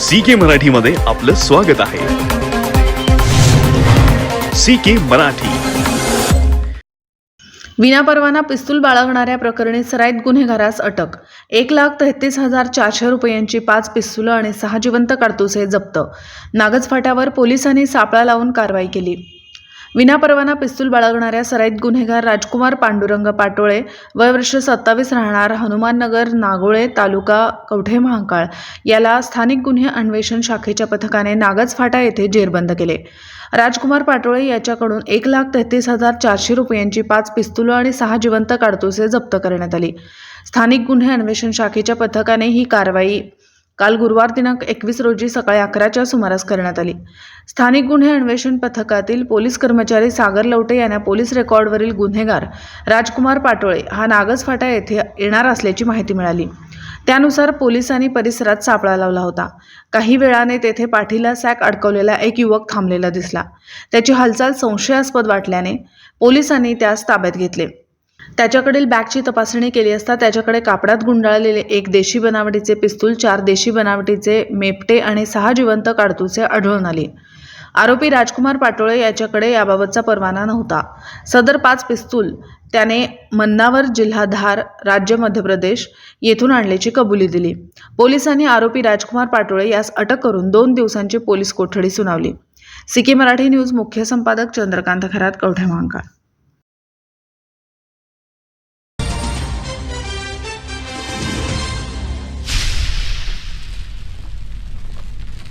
C के मराठीमध्ये आपलं स्वागत आहे. C K Marathi. विनापरवाना पिस्तूल बाळगणाऱ्या प्रकरणी सराईत गुन्हेगारास अटक. एक लाख तेहतीस हजार चारशे रुपयांची पाच पिस्तुलं आणि सहा जिवंत काडतुसे जप्त. नागज फाट्यावर पोलिसांनी सापळा लावून कारवाई केली. विनापरवाना पिस्तूल बाळगणाऱ्या सराईत गुन्हेगार राजकुमार पांडुरंग पाटोळे वय वर्ष सत्तावीस राहणार हनुमाननगर नागोळे तालुका कवठे महांकाळ. याला स्थानिक गुन्हे अन्वेषण शाखेच्या पथकाने नागज फाटा येथे जेरबंद केले. राजकुमार पाटोळे याच्याकडून एक लाख तेहतीस हजार चारशे रुपयांची पाच पिस्तुलं आणि सहा जिवंत काडतुसे जप्त करण्यात आली. स्थानिक गुन्हे अन्वेषण शाखेच्या पथकाने ही कारवाई काल गुरुवार दिनांक एकवीस रोजी सकाळी अकराच्या सुमारास करण्यात आली. स्थानिक गुन्हे अन्वेषण पथकातील पोलीस कर्मचारी सागर लवटे यांना पोलीस रेकॉर्डवरील गुन्हेगार राजकुमार पाटोळे हा नागस फाटा येथे येणार असल्याची माहिती मिळाली. त्यानुसार पोलिसांनी परिसरात सापळा लावला होता. काही वेळाने तेथे पाठीला सॅक अडकवलेला एक युवक थांबलेला दिसला. त्याची हालचाल संशयास्पद वाटल्याने पोलिसांनी त्यास ताब्यात घेतले. त्याच्याकडील बॅगची तपासणी केली असता त्याच्याकडे कापडात गुंडाळलेले एक देशी बनावटीचे पिस्तूल चार देशी बनावटीचे मेपटे आणि सहा जिवंत काडतुसे आढळून आले. आरोपी राजकुमार पाटोळे याच्याकडे याबाबतचा परवाना नव्हता. सदर पाच पिस्तूल त्याने मन्नावर जिल्हा धार राज्य मध्य प्रदेश येथून आणल्याची कबुली दिली. पोलिसांनी आरोपी राजकुमार पाटोळे यास अटक करून दोन दिवसांची पोलीस कोठडी सुनावली. सिकी मराठी न्यूज मुख्य संपादक चंद्रकांत खरात कवठे महांकाळ